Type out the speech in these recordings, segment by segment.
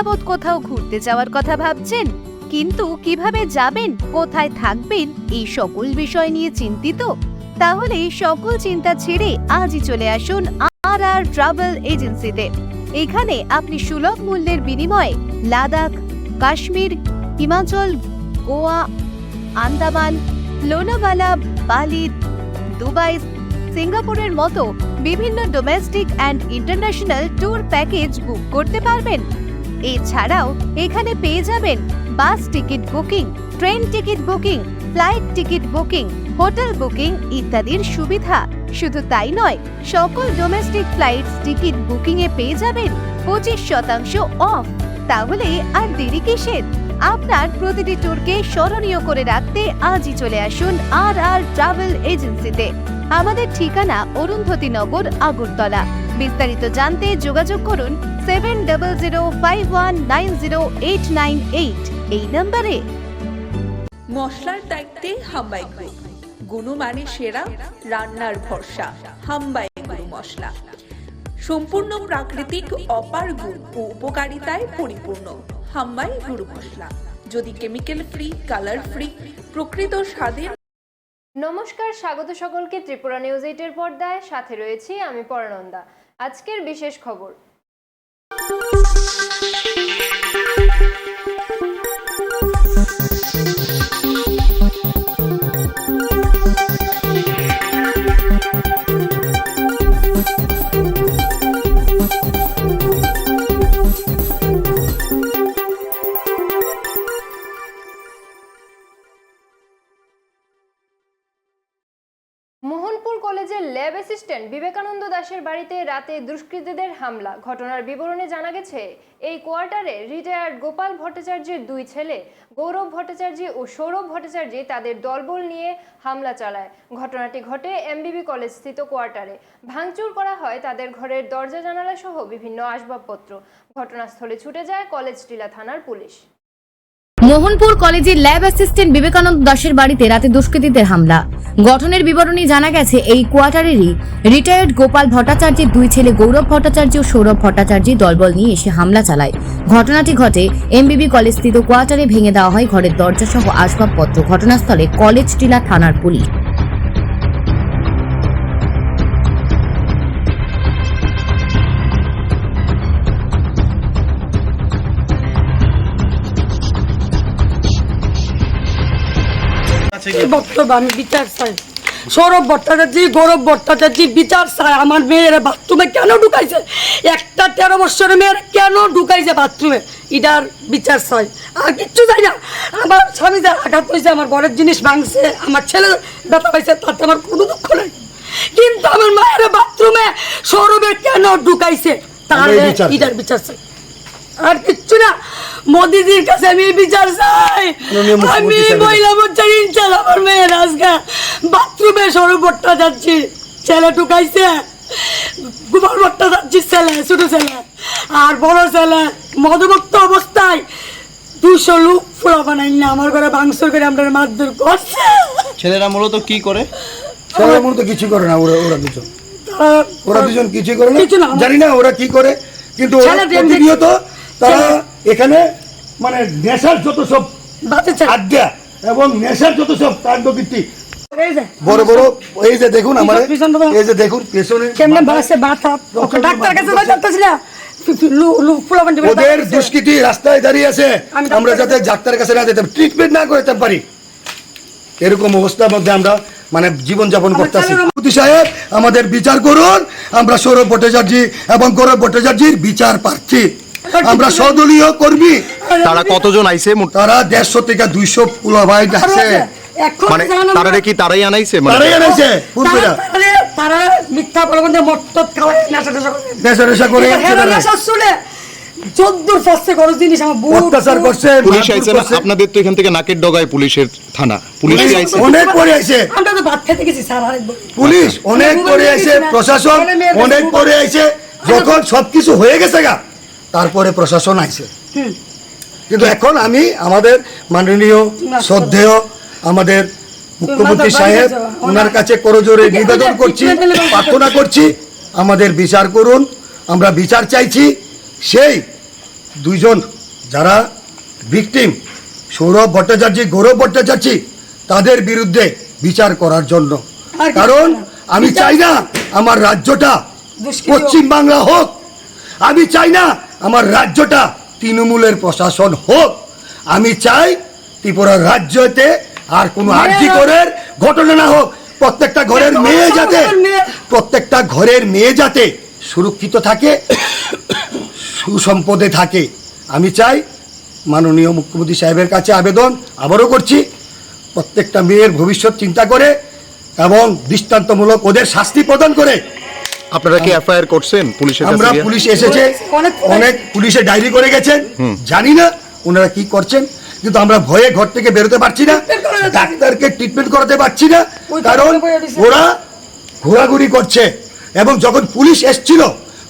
যাবৎ কোথাও ঘুরতে যাওয়ার কথা ভাবছেন? কিন্তু কীভাবে যাবেন, কোথায় থাকবেন, এই সকল বিষয় নিয়ে চিন্তিত? তাহলে সকল চিন্তা ছেড়ে আজই চলে আসুন আর আর ট্রাভেল এজেন্সিতে। এখানে আপনি সুলভ মূল্যের বিনিময়ে লাদাখ, কাশ্মীর, হিমাচল, গোয়া, আন্দামান, লোনাভালা, বালি, দুবাই, সিঙ্গাপুরের মতো বিভিন্ন domestic and international tour package book করতে পারবেন। এছাড়াও এখানে পেয়ে যাবেন bus ticket booking, train ticket booking, flight ticket booking, hotel booking ইত্যাদির সুবিধা। শুধু তাই নয়, সকল ডোমেস্টিক ফ্লাইটস টিকিট বুকিং এ পেয়ে যাবেন পঁচিশ শতাংশ অফ। তাহলে আর দেরি কিসের? আপনার প্রতিটি ট্যুরকে স্মরণীয় করে রাখতে আজই চলে আসুন আর আর ট্রাভেল এজেন্সিতে। আমাদের ঠিকানা অরুন্ধতী নগর, আগরতলা। বিস্তারিত জানতে যোগাযোগ করুন seven double zero five one nine zero eight nine eight এই নম্বরে। মশলার দায়িত্বে হাম্বাই গ্রুপ গুণমানে সেরা রান্নার ভরসা। হাম্বাই গুরু মশলা। সম্পূর্ণ প্রাকৃতিক অপার গুণ ও উপকারিতায় পরিপূর্ণ। হাম্বাই গুরু মশলা। যদি কেমিক্যাল ফ্রি কালার ফ্রি প্রকৃত স্বাদের নমস্কার স্বাগত সকলকে ত্রিপুরা নিউজ এইটের পর্দায়। সাথে রয়েছি আমি পরনন্দা। আজকের বিশেষ খবর। রাতে দুষ্কৃতীদের হামলা। ঘটনার বিবরণে জানা গেছে, এই কোয়ার্টারে রিটায়ার্ড গোপাল ভট্টাচার্যের দুই ছেলে, গৌরব ভট্টাচার্য ও সৌরভ ভট্টাচার্য তাদের দলবল নিয়ে হামলা চালায়। ঘটনাটি ঘটে এমবিবি কলেজ স্থিত কোয়ার্টারে। ভাঙচুর করা হয় তাদের ঘরের দরজা জানালা সহ বিভিন্ন আসবাবপত্র। ঘটনাস্থলে ছুটে যায় কলেজ টিলা থানার পুলিশ। মোহনপুর কলেজের ল্যাব অ্যাসিস্ট্যান্ট বিবেকানন্দ দাসের বাড়িতে রাতে দুষ্কৃতীদের হামলা। গঠনের বিবরণী জানা গেছে, এই কোয়ার্টারেরই রিটায়ার্ড গোপাল ভট্টাচার্যের দুই ছেলে গৌরব ভট্টাচার্য ও সৌরভ ভট্টাচার্য দলবল নিয়ে এসে হামলা চালায়। ঘটনাটি ঘটে এমবিবি কলেজ স্থিত কোয়ার্টারে ভেঙে দেওয়া হয় ঘরের দরজা সহ আসবাবপত্র। ঘটনাস্থলে কলেজ টিলা থানার পুলিশ। বক্তব্য আমি বিচার চাই। সৌরভ ভট্টাচার্য গৌরব ভট্টাচার্য বিচার চাই। আমার মেয়ের বাথরুমে কেন ঢুকাইছে? একটা তেরো বছরের মেয়ের কেন ঢুকাইছে বাথরুমে? বিচার চাই। আর কিচ্ছু চাই না। আমার স্বামী যে আঘাত হয়েছে আমার ঘরের জিনিস ভাঙছে আমার ছেলে ব্যথা পাইছে তাতে আমার কোনো দুঃখ নেই। কিন্তু আমার মায়ের বাথরুমে সৌরভের কেন ঢুকাইছে? তাহলে এই বিচার চাই। আর কিচ্ছু না। মোদিজির কাছে আমি বিচার চাই। আমি মহিলা মোর্চার ইনচাল আমার মেয়ের আজকে বাথরুমে সরু ভট্টা যাচ্ছি। ছেলে ঢুকাইছে। গোপাল ভট্টা যাচ্ছি ছেলে ছোট ছেলে। আর বড় ছেলে মদমুক্ত অবস্থায় দুশো লোক ফুলা বানাই না। আমার ঘরে ভাঙচুর করে আমরা মারধর করছে। ছেলেরা মূলত কি করে? ছেলে মূলত কিছু করে না ওরা ওরা দুজন। ওরা দুজন কিছু করে না। জানি না ওরা কি করে কিন্তু ওরা প্রতিনিয়ত তারা এখানে মানে নেশার যত সব আড্ডা এবং নেশার যত সব কাণ্ডকীর্তি বড় বড় এই যে দেখুন আমার এই যে দেখুন পেছনে কেমনে ভাসে বাতা ডাক্তার কাছে যাই ডাক্তার ছিল ফুলা বান্ডি ওদের দুষ্কৃতি রাস্তায় দাঁড়িয়ে আছে। আমরা যাতে ডাক্তারের কাছে না যেতে ট্রিটমেন্ট না করতে পারি। এরকম অবস্থার মধ্যে আমরা মানে জীবন যাপন করতেছি। মোদী সাহেব আমাদের বিচার করুন। আমরা সৌরভ ভট্টাচার্য এবং গৌরব ভট্টাচার্যের বিচার প্রার্থী। আমরা সদলীয় কর্মী। তারা কতজন আইছে? মোট- তারা দেড়শো থেকে দুইশো পুলাভাই আছে। মানে তারা কি তারাই আনাইছে? মানে তারাই এনেছে পুরপুরা তারা মিথ্যা মট্টত খাওয়াই নেশা করে। নেশা নেশা করে নেশা শুনে চোদ্দোর ফার্স্টে করো জিনিস আমার বুট অত্যাচার করছে পুলিশ আইছে না? আপনাদের তো এখান থেকে নাকের ডগায় পুলিশের থানা। পুলিশ আইছে? অনেক পরে আইছে। আমরা তো ভাত খেতে গেছি স্যার আরেকবার পুলিশ অনেক পরে আইছে প্রশাসন অনেক পরে আইছে। যখন সবকিছু হয়ে গেছে গা তারপরে প্রশাসন আইছে। কিন্তু এখন আমি আমাদের মাননীয় শ্রদ্ধেয় আমাদের মুখ্যমন্ত্রী সাহেব ওনার কাছে করজোরে নিবেদন করছি প্রার্থনা করছি আমাদের বিচার করুন। আমরা বিচার চাইছি সেই দুইজন যারা ভিকটিম সৌরভ ভট্টাচার্য গৌরব ভট্টাচার্য তাদের বিরুদ্ধে বিচার করার জন্য। কারণ আমি চাই না আমার রাজ্যটা দুষ্কৃতী হোক। পশ্চিম বাংলা হোক। আমি চাই না আমার রাজ্যটা তৃণমূলের প্রশাসন হোক। আমি চাই ত্রিপুরার রাজ্যতে আর কোনো আর্জি করের ঘটনা না হোক। প্রত্যেকটা ঘরের মেয়ে যাতে প্রত্যেকটা ঘরের মেয়ে যাতে সুরক্ষিত থাকে সুসম্পদে থাকে। আমি চাই মাননীয় মুখ্যমন্ত্রী সাহেবের কাছে আবেদন আবারও করছি। প্রত্যেকটা মেয়ের ভবিষ্যৎ চিন্তা করে এবং দৃষ্টান্তমূলক ওদের শাস্তি প্রদান করে আপনারা কি এফআইআর করছেন পুলিশের কাছে আমরা গিয়ে? পুলিশ এসেছে অনেক- অনেক পুলিশে ডায়েরি করে গেছেন জানি না ওনারা কি করছেন কিন্তু আমরা ভয়ে ঘর থেকে বেরোতে পারছি না Treatment। ডাক্তারকে ট্রিটমেন্ট করাতে পারছি না ওই কারণ। ওরা ঘোরাঘুরি করছে এবং যখন পুলিশ এসছিল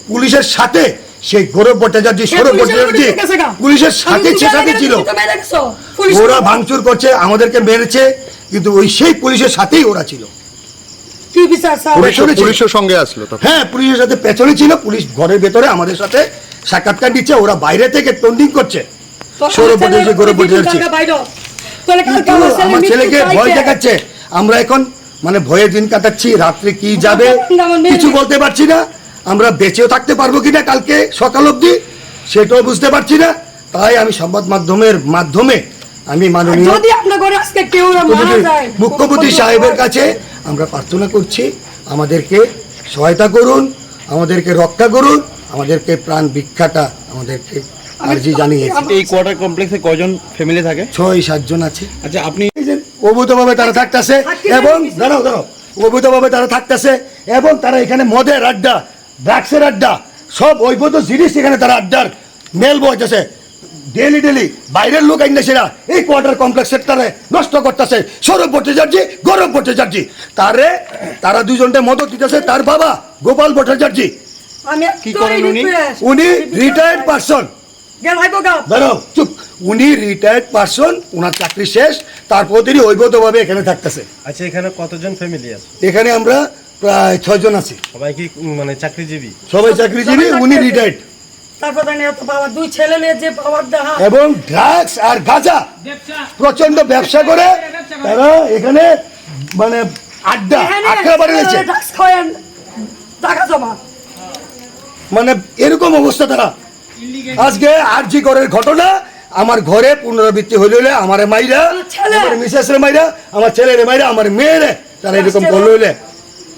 পুলিশের সাথে সেই গৌরব ভট্টাচার্য সৌরভ পুলিশের ভট্টাচার্য গা? পুলিশের সাথে আমি সে সাথে তুমি ছিল তো মেরে গেছো। পুলিশ ওরা ভাঙচুর করছে আমাদেরকে মেরেছে কিন্তু ওই সেই পুলিশের সাথেই ওরা ছিল কি বিচার স্যার? পুলিশের সঙ্গে আসলো হ্যাঁ পুলিশের সাথে পেছনে ছিল। পুলিশ ঘরের ভেতরে আমাদের সাথে সাক্ষাৎকার দিচ্ছে। ওরা বাইরে থেকে টন্ডিং করছে। আমার ছেলেকে ভয় দেখাচ্ছে। আমরা এখন মানে ভয়ে দিন কাটাচ্ছি রাত্রে কি যাবে কিছু বলতে পারছি না। আমরা বেঁচেও থাকতে পারব কিনা কালকে সকাল অবধি সেটাও বুঝতে পারছি না। তাই আমি সংবাদ মাধ্যমের মাধ্যমে আমি মাননীয় যদি আপনার ঘরে আজকে কেউ মারা যায় মুখ্যমন্ত্রী সাহেবের কাছে আমরা প্রার্থনা করছি আমাদেরকে সহায়তা করুন আমাদেরকে রক্ষা করুন আমাদেরকে প্রাণ ভিক্ষাটা আমাদেরকে আর্জি জানিয়েছে। এই কোয়ার্টার কমপ্লেক্সে কয়জন ফ্যামিলি থাকে? ছয় সাতজন আছে। আচ্ছা আপনি এই যে অবৈধভাবে তারা থাকতেছে এবং দাঁড়াও দাঁড়াও। অবৈধভাবে তারা থাকতেছে এবং তারা এখানে মদের আড্ডা ড্রাগসের আড্ডা সব অবৈধ জিনিস এখানে তারা আড্ডার মেল বইতেছে। ডেলি ডেলি বাইরের লোক আইন সেরা এই কোয়ার্টার কমপ্লেক্সের তারা নষ্ট করতেছে। সৌরভ ভট্টাচার্য গৌরব ভট্টাচার্য। তারে তারা দুজনটা মদত দিতেছে তার বাবা গোপাল ভট্টাচার্য। কি করেন উনি? উনি রিটায়ার্ড পারসন চুপ। উনি রিটায়ার্ড পারসন ওনার চাকরি শেষ তারপর তিনি অবৈধভাবে এখানে থাকতেছে। আচ্ছা এখানে কতজন ফ্যামিলি আছে? এখানে আমরা প্রায় ছয়জন আছি। সবাই কি মানে চাকরিজীবী? সবাই চাকরিজীবী উনি রিটায়ার্ড তারপর জানি এত পাওয়া দুই ছেলে মেয়ে যে পাওয়ার দেখা এবং ড্রাগস আর গাঁজা। প্রচণ্ড ব্যবসা করে তারা এখানে মানে আড্ডা বাড়িয়েছে drugs খাওয়ান, টাকা জমা। মানে এরকম অবস্থা তারা। আজকে আর জি করের ঘটনা আমার ঘরে পুনরাবৃত্তি হইলে হইলে আমার মাইরা ছেলে। আমার মিসেসের মাইরা আমার ছেলের মাইরা আমার মেয়েরে তারা এরকম করলে হইলে।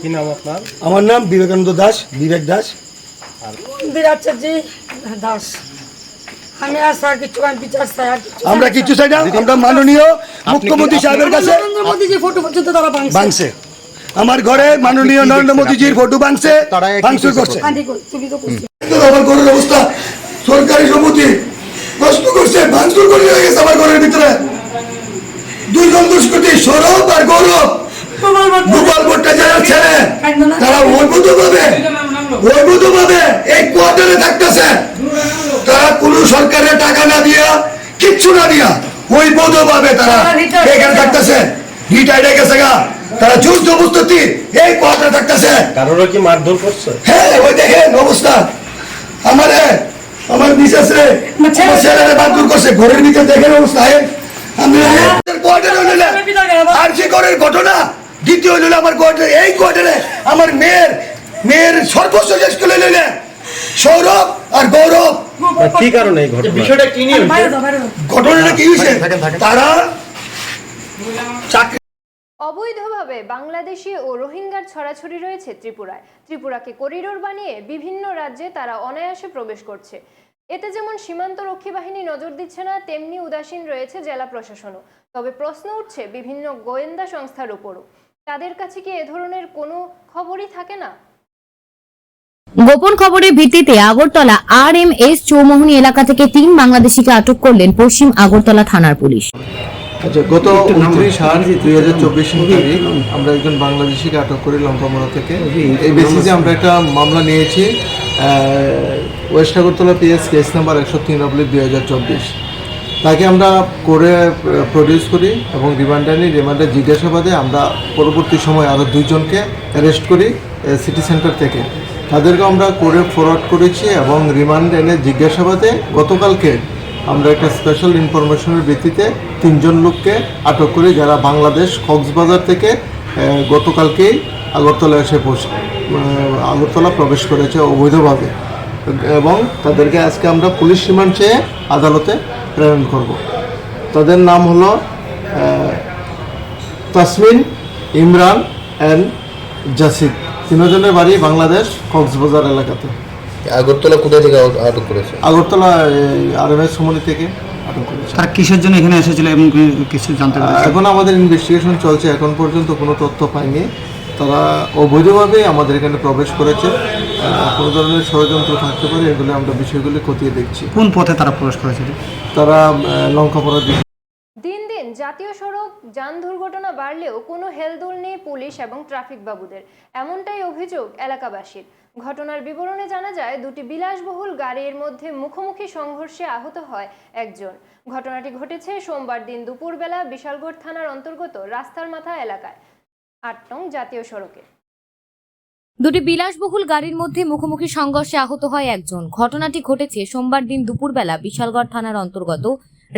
কি নাম আপনার? আমার নাম বিবেকানন্দ দাস বিবেক দাস। দাস। আমি আর স্যার কিছু আমি বিচার চাই আর কিছু আমরা কিছু চাই না আমরা মাননীয় মুখ্যমন্ত্রী সাহেবের কাছে নরেন্দ্র মোদীজি ফটো পর্যন্ত তারা ভাঙছে। ভাঙছে। আমার ঘরে মাননীয় নরেন্দ্র মোদীজির ফটো ভাঙছে ভাঙচুর করছে। তুমি তো আমার ঘরের অবস্থা সরকারি নষ্ট করছে ভাঙচুর করে গেছে আমার ঘরের ভিতরে। দুইজন দুষ্কৃতী সৌরভ আর গৌরব। গোপাল ভট্টাচার্যের ছেলে তারা অদ্ভুত ভাবে অদ্ভুত ভাবে এই কোয়ার্টারে থাকতেছে। তারা কোনো সরকারের টাকা না দিয়া কিচ্ছু না দিয়া তারা এখানে থাকতেছে। রিটায়ার্ড হয়ে গেছে গা। তারা জোর জবরদস্তি এই কোয়ার্টারে থাকতেছে। কারোরও কি মারধর করছে? হ্যাঁ ওই দেখেন অবস্থা। আমারে আমার বিশেষ রে আমার ছেলেরে বাদুর করছে। ঘরের ভিতরে দেখেন অবস্থা হ্যাঁ। আমি কোয়ার্টারে হইলে আর যে ঘরের ঘটনা দ্বিতীয় হইলে আমার কোয়ার্টারে। এই কোয়ার্টারে আমার মেয়ের মেয়ের সর্বস্ব শেষ করে লইলে সৌরভ আর গৌরব। কি কারণে এই ঘটনা? বিষয়টা কি নিয়ে ঘটনাটা কি হয়েছে? তারা চাকরি অবৈধভাবে বাংলাদেশি ও রোহিঙ্গার ছড়াছড়ি রয়েছে ত্রিপুরায়। ত্রিপুরাকে করিডোর বানিয়ে বিভিন্ন রাজ্যে তারা অনায়াসে প্রবেশ করছে। এতে যেমন সীমান্ত রক্ষী বাহিনী নজর দিচ্ছে না তেমনি উদাসীন রয়েছে জেলা প্রশাসনও। তবে প্রশ্ন উঠছে বিভিন্ন গোয়েন্দা সংস্থার উপরও। তাদের কাছে কি এ ধরনের কোনো খবরই থাকে না? গোপন খবরের ভিত্তিতে Agartala R M S Chowmuhani এলাকা থেকে তিন বাংলাদেশিকে আটক করলেন পশ্চিম আগরতলা থানার পুলিশ। আচ্ছা গত উনত্রিশ আট দুই হাজার চব্বিশ তারিখ আমরা একজন বাংলাদেশিকে আটক করি লঙ্কামোড়া থেকে। এই বেসিসে আমরা একটা মামলা নিয়েছি আহ, west Agartala P S case number একশো তিন অব্লিক দুই হাজার চব্বিশ। তাকে আমরা করে প্রডিউস করি এবং রিমান্ডার নিই। রিমান্ডার জিজ্ঞাসাবাদে আমরা পরবর্তী সময় আরও দুইজনকে অ্যারেস্ট করি সিটি সেন্টার থেকে। তাদেরকে আমরা করে ফরওয়ার্ড করেছি এবং রিমান্ড এনে জিজ্ঞাসাবাদে গতকালকে আমরা একটা স্পেশাল ইনফরমেশনের ভিত্তিতে তিনজন লোককে আটক করি যারা বাংলাদেশ কক্সবাজার থেকে গতকালকেই আগরতলা এসে পৌঁছ আগরতলা প্রবেশ করেছে অবৈধভাবে। এবং তাদেরকে আজকে আমরা পুলিশ রিমান্ড চেয়ে আদালতে প্রেরণ করব। তাদের নাম হলো তাসমিন, ইমরান অ্যান্ড জাসিদ। তিনজনের বাড়ি বাংলাদেশ কক্সবাজার এলাকাতে। আগরতলা কোথায় থেকে আটক করেছে? আগরতলা আর এম সমনি থেকে আটক করেছে। তারা কিসের জন্য এখানে এসেছিল এবং কিছু জানতে পেরেছে? এখন আমাদের ইনভেস্টিগেশন চলছে এখন পর্যন্ত কোনো তথ্য পাইনি। তারা অবৈধভাবে আমাদের এখানে প্রবেশ করেছে। কোনো ধরনের ষড়যন্ত্র থাকতে পারে এগুলো আমরা বিষয়গুলি খতিয়ে দেখছি। কোন পথে তারা প্রবেশ করেছিল? তারা আহ, লঙ্কাপড়া দিকে দিন দিন জাতীয় সড়ক যান দুর্ঘটনা বাড়লেও কোনো হেলদোল নেই পুলিশ এবং ট্রাফিক বাবুদের এমনটাই অভিযোগ এলাকাবাসীর। ঘটনার বিবরণে জানা যায়, দুটি বিলাসবহুল গাড়ির মধ্যে মুখোমুখি সংঘর্ষে আহত হয় একজন। ঘটনাটি ঘটেছে সোমবার দিন দুপুরবেলা বিশালগড় থানার অন্তর্গত রাস্তার মাথা এলাকায়। আট নং জাতীয় সড়কে। দুটি বিলাসবহুল গাড়ির মধ্যে মুখোমুখি সংঘর্ষে আহত হয় একজন। ঘটনাটি ঘটেছে সোমবার দিন দুপুরবেলা বিশালগড় থানার অন্তর্গত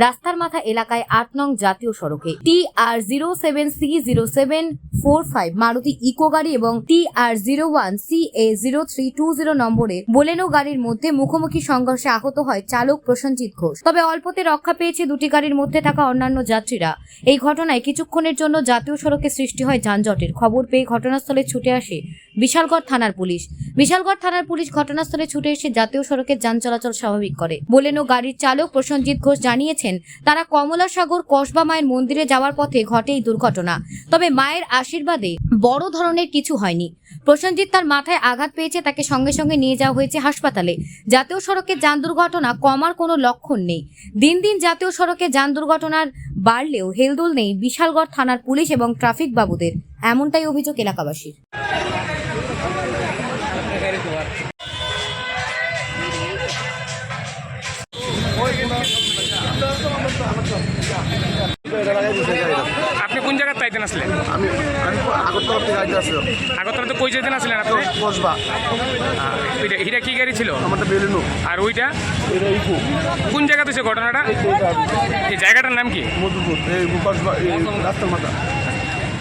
রাস্তার মাথা এলাকায় আট নং জাতীয় সড়কে। T R zero seven C zero seven four five Maruti Eeco গাড়ি এবং T R zero one C A zero three two zero নম্বরে বোলেনো গাড়ির মধ্যে মুখোমুখি সংঘর্ষে আহত হয় চালক প্রসেনজিৎ ঘোষ। তবে অল্পতে রক্ষা পেয়েছে দুটি গাড়ির মধ্যে থাকা অন্যান্য যাত্রীরা। এই ঘটনায় কিছুক্ষণের জন্য জাতীয় সড়কে সৃষ্টি হয় যানজটের খবর পেয়ে ঘটনাস্থলে ছুটে আসে বিশালগড় থানার পুলিশ। বিশালগড় থানার পুলিশ ঘটনাস্থলে ছুটে এসে জাতীয় সড়কের যান চলাচল স্বাভাবিক করে। বোলেনো গাড়ির চালক প্রসেনজিৎ ঘোষ জানিয়েছেন তারা কমলাসাগর কসবা মায়ের মন্দিরে যাওয়ার পথে ঘটে এই দুর্ঘটনা। তবে মায়ের আশীর্বাদে বড় ধরনের কিছু হয়নি। প্রসেনজিৎ তার মাথায় আঘাত পেয়েছে, তাকে সঙ্গে সঙ্গে নিয়ে যাওয়া হয়েছে হাসপাতালে। জাতীয় সড়কে যান দুর্ঘটনা কমার কোনো লক্ষণ নেই। দিন দিন জাতীয় সড়কে যান দুর্ঘটনার বাড়লেও হেলদোল নেই বিশালগড় থানার পুলিশ এবং ট্রাফিক বাবুদের এমনটাই অভিযোগ এলাকাবাসীর। আপনি কোন জায়গার তাইতেন আসলেন আমি আমি আগরতলা থেকে তো কই যেতেন আসলেন আপনি? কসবা এটা কি গাড়ি ছিল? আমারটা বেলুনু। আর ওইটা? এটা ইকু। কোন জায়গাতে হয়েছে ঘটনাটা? এই জায়গাটার নাম কি? মধুপুর। এই কসবা রাস্তার মাথা।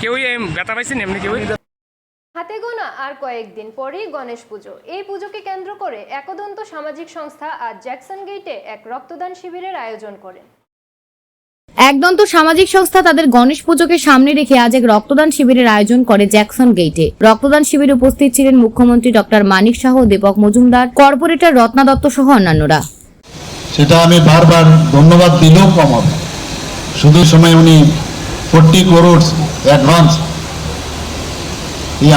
কেউই ব্যথা পাইছেন এমনি কেউই? হাতে গোনা আর কয়েকদিন পরেই গণেশ পুজো। এই পুজোকে কেন্দ্র করে একদন্ত সামাজিক সংস্থা আজ জ্যাকসন গেটে এক রক্তদান শিবিরের আয়োজন করেন। একদন্ত সামাজিক সংস্থা তাদের গণেশ পুজোকে সামনে রেখে আজ এক রক্তদান শিবিরের আয়োজন করে জ্যাকসন গেটে রক্তদান শিবিরে উপস্থিত ছিলেন মুখ্যমন্ত্রী ডক্টর মানিক শাহ দীপক মজুমদার, কর্পোরেটর রত্না দত্ত সহ অন্যান্যরা। সেটা আমি বারবার ধন্যবাদ দিলেও কম হবে। শুধু সময় উনি ফোরটি করোড়স অ্যাডভান্স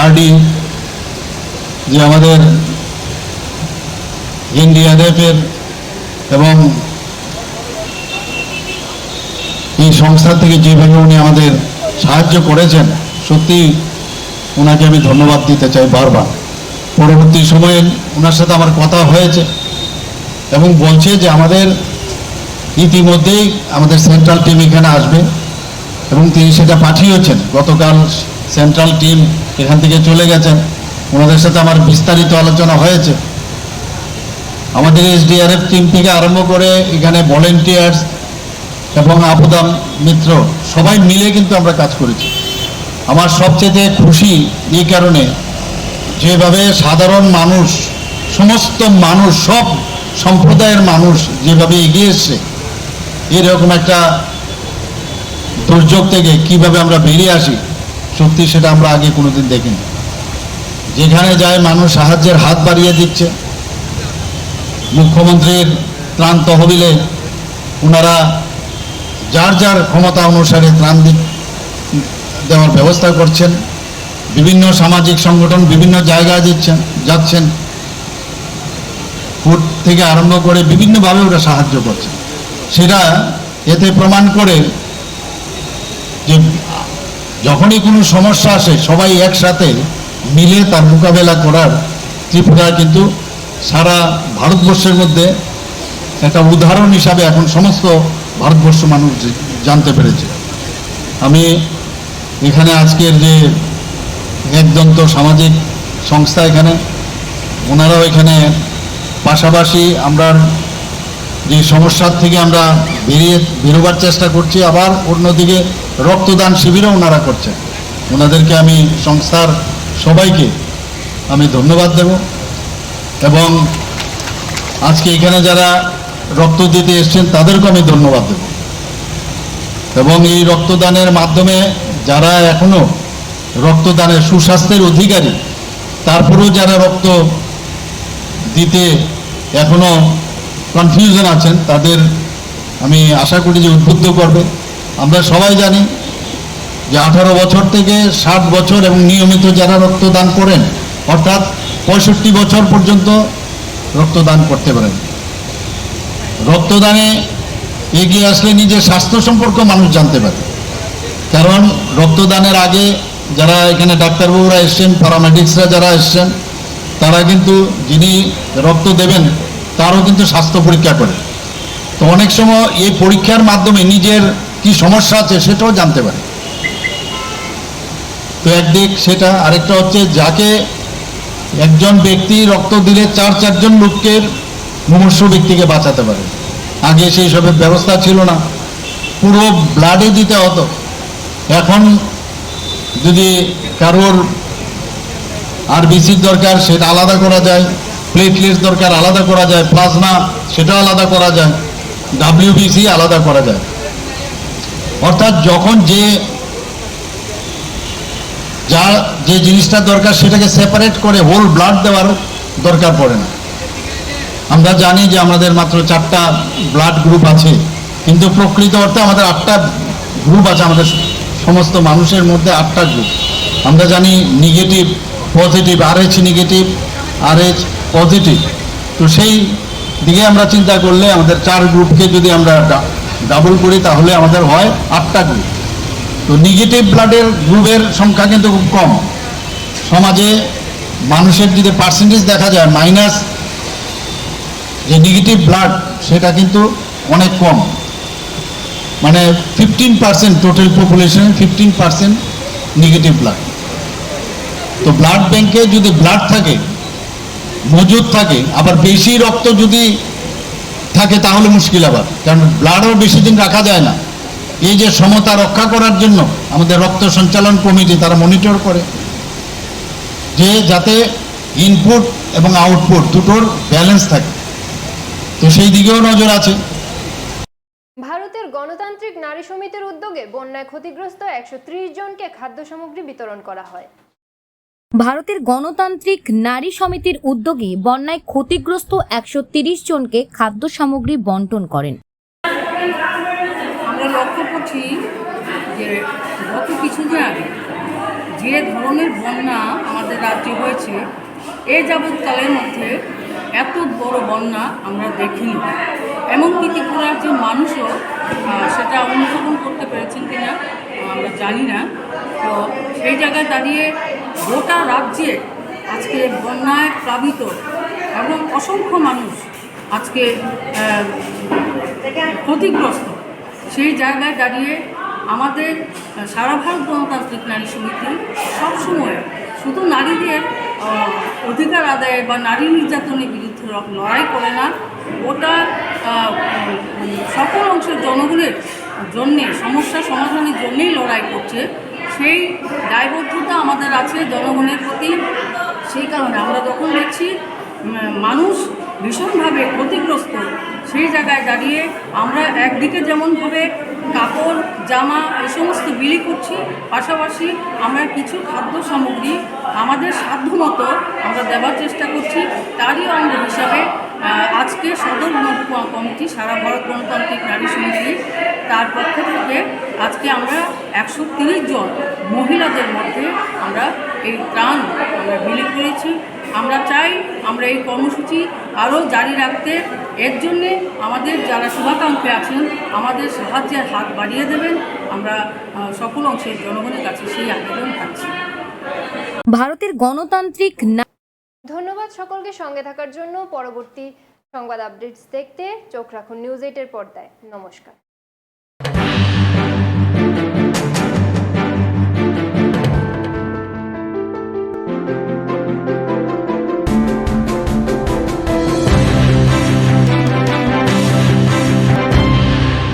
আরডি যে আমাদের এনডিআরএফ এর এবং এই সংস্থা থেকে যেভাবে উনি আমাদের সাহায্য করেছেন, সত্যি ওনাকে আমি ধন্যবাদ দিতে চাই বারবার। পরবর্তী সময়ে ওনার সাথে আমার কথা হয়েছে এবং বলছে যে আমাদের ইতিমধ্যেই আমাদের সেন্ট্রাল টিম এখানে আসবে এবং তিনি সেটা পাঠিয়েছেন। গতকাল সেন্ট্রাল টিম এখান থেকে চলে গেছেন। ওনাদের সাথে আমার বিস্তারিত আলোচনা হয়েছে। আমাদের এসডিআরএফ টিম থেকে আরম্ভ করে এখানে ভলেন্টিয়ার্স এবং আপদা মিত্র, সবাই মিলে কিন্তু আমরা কাজ করেছি। আমার সবচেয়ে খুশি এই কারণে যেভাবে সাধারণ মানুষ, সমস্ত মানুষ, সব সম্প্রদায়ের মানুষ যেভাবে এগিয়ে এসছে, এরকম একটা দুর্যোগ থেকে কীভাবে আমরা বেরিয়ে আসি, সত্যি সেটা আমরা আগে কোনোদিন দেখিনি। যেখানে যায় মানুষ সাহায্যের হাত বাড়িয়ে দিচ্ছে। মুখ্যমন্ত্রীর ত্রাণ তহবিলে ওনারা যার যার ক্ষমতা অনুসারে ত্রাণ দেওয়ার ব্যবস্থা করছেন। বিভিন্ন সামাজিক সংগঠন বিভিন্ন জায়গায় দিচ্ছেন, যাচ্ছেন। ফুড থেকে আরম্ভ করে বিভিন্নভাবে ওরা সাহায্য করছে সেটা এতে প্রমাণ করে যে যখনই কোনো সমস্যা আসে, সবাই একসাথে মিলে তার মোকাবেলা করার ত্রিপুরা কিন্তু সারা ভারতবর্ষের মধ্যে একটা উদাহরণ হিসাবে এখন সমস্ত ভারতবর্ষ মানুষ জানতে পেরেছে। আমি এখানে আজকের যে একদন্ত সামাজিক সংস্থা এখানে, ওনারাও এখানে পাশাপাশি আমরা যে সমস্যার থেকে আমরা বেরিয়ে, বেরোবার চেষ্টা করছি, আবার অন্যদিকে রক্তদান শিবিরও ওনারা করছেন। ওনাদেরকে আমি সংস্থার সবাইকে আমি ধন্যবাদ দেব। এবং আজকে এখানে যারা রক্ত দিতে এসছেন, তাদেরকে আমি ধন্যবাদ দেব। এবং এই রক্তদানের মাধ্যমে যারা এখনও রক্তদানের সুস্বাস্থ্যের অধিকারী, তারপরেও যারা রক্ত দিতে এখনও কনফিউশন আছেন, তাদের আমি আশা করি যে উদ্বুদ্ধ করবে। আমরা সবাই জানি যে আঠারো বছর থেকে ষাট বছর এবং নিয়মিত যারা রক্তদান করেন, অর্থাৎ পঁয়ষট্টি বছর পর্যন্ত রক্তদান করতে পারেন। রক্তদানে এগিয়ে আসলে নিজের স্বাস্থ্য সম্পর্ক মানুষ জানতে পারে। কারণ রক্তদানের আগে যারা এখানে ডাক্তারবাবুরা এসছেন প্যারামেডিক্সরা যারা এসছেন, তারা কিন্তু যিনি রক্ত দেবেন, তারও কিন্তু স্বাস্থ্য পরীক্ষা করে। তো অনেক সময় এই পরীক্ষার মাধ্যমে নিজের কি সমস্যা আছে সেটাও জানতে পারে। তো একদিক সেটা, আরেকটা হচ্ছে যাকে একজন ব্যক্তি রক্ত দিলে চার চারজন লোককে মুমূর্ষ ব্যক্তিকে বাঁচাতে পারে। আগে সেই সবের ব্যবস্থা ছিল না। পুরো ব্লাডে দিতে হতো। এখন যদি কারোর আর বিসির দরকার, সেটা আলাদা করা যায়। প্লেটলেটস দরকার, আলাদা করা যায়। প্লাজমা সেটাও আলাদা করা যায়। ডাব্লিউবিসি আলাদা করা যায়। অর্থাৎ যখন যে যা, যে জিনিসটা দরকার, সেটাকে সেপারেট করে হোল ব্লাড দেওয়ার দরকার পড়ে না। আমরা জানি যে আমাদের মাত্র চারটা ব্লাড গ্রুপ আছে, কিন্তু প্রকৃত অর্থে আমাদের আটটা গ্রুপ আছে, আমাদের সমস্ত মানুষের মধ্যে আটটা গ্রুপ আমরা জানি negative positive R H negative R H positive তো সেই দিকে আমরা চিন্তা করলে আমাদের চার গ্রুপকে যদি আমরা ডাবল করি, তাহলে আমাদের হয় আটটা গ্রুপ তো নেগেটিভ ব্লাডের গ্রুপের সংখ্যা কিন্তু খুব কম। সমাজে মানুষের যদি পার্সেন্টেজ দেখা যায় মাইনাস যে নেগেটিভ ব্লাড সেটা কিন্তু অনেক কম। মানে ফিফটিন পার্সেন্ট টোটাল পপুলেশনের ফিফটিন পার্সেন্ট নেগেটিভ ব্লাড তো ব্লাড ব্যাংকে যদি ব্লাড থাকে, মজুদ থাকে, আবার বেশি রক্ত যদি থাকে, তাহলে মুশকিল আবার। কারণ ব্লাডও বেশি দিন রাখা যায় না। এই যে সমতা রক্ষা করার জন্য আমাদের রক্ত সঞ্চালন কমিটি, তারা মনিটর করে। যে যাতে ইনপুট এবং আউটপুট দুটোর ব্যালেন্স থাকে। তো সেই দিকেও নজর আছে। ভারতের গণতান্ত্রিক নারী সমিতির উদ্যোগে বন্যায় ক্ষতিগ্রস্ত একশো ত্রিশ জনকে খাদ্য সামগ্রী বিতরণ করা হয়। ভারতের গণতান্ত্রিক নারী সমিতির উদ্যোগে বন্যায় ক্ষতিগ্রস্ত একশো তিরিশ জনকে খাদ্য সামগ্রী বন্টন করেন। আমরা লক্ষ্য করছি যে গত কিছুদিন আগে যে ধরনের বন্যা আমাদের রাজ্যে হয়েছে এই যাবৎকালের মধ্যে এত বড় বন্যা আমরা দেখিনি। এমনকি ত্রিপুরার যে মানুষও সেটা অনুধাবন করতে পেরেছেন কিনা আমরা জানি না। তো সেই জায়গায় দাঁড়িয়ে গোটা রাজ্যে আজকে বন্যায় প্লাবিত এবং অসংখ্য মানুষ আজকে ক্ষতিগ্রস্ত। সেই জায়গায় দাঁড়িয়ে আমাদের সারা ভারত গণতান্ত্রিক নারী সমিতি সবসময় শুধু নারীদের অধিকার আদায়ের বা নারী নির্যাতনের বিরুদ্ধে লড়াই করে না ওটা সকল অংশের জনগণের জন্যে, সমস্যা সমাধানের জন্যেই লড়াই করছে। সেই দায়বদ্ধতা আমাদের আছে জনগণের প্রতি। সেই কারণে আমরা যখন দেখছি মানুষ ভীষণভাবে ক্ষতিগ্রস্ত, সেই জায়গায় দাঁড়িয়ে আমরা একদিকে যেমনভাবে কাপড়, জামা এই সমস্ত বিলি করছি, পাশাপাশি আমরা কিছু খাদ্য সামগ্রী আমাদের সাধ্যমতো আমরা দেওয়ার চেষ্টা করছি, তারই অঙ্গ হিসাবে আজকে সদর গণ- কমিটি, সারা ভারত গণতান্ত্রিক নারী সমিতি, তার পক্ষ থেকে আজকে আমরা একশো জন মহিলাদের মধ্যে আমরা এই ত্রাণ আমরা বিলি করেছি। আমরা চাই আমরা এই কর্মসূচি আরও জারি রাখতে। এর জন্যে আমাদের যারা শুভাকাঙ্ক্ষী আছেন, আমাদের সাহায্যের হাত বাড়িয়ে দেবেন। আমরা সকল অংশের জনগণের কাছে সেই আবেদন থাকছি। ভারতের গণতান্ত্রিক না- ধন্যবাদ সকলকে সঙ্গে থাকার জন্য। পরবর্তী সংবাদ আপডেটস দেখতে চোখ রাখুন নিউজ এইটের পর্দায়। নমস্কার।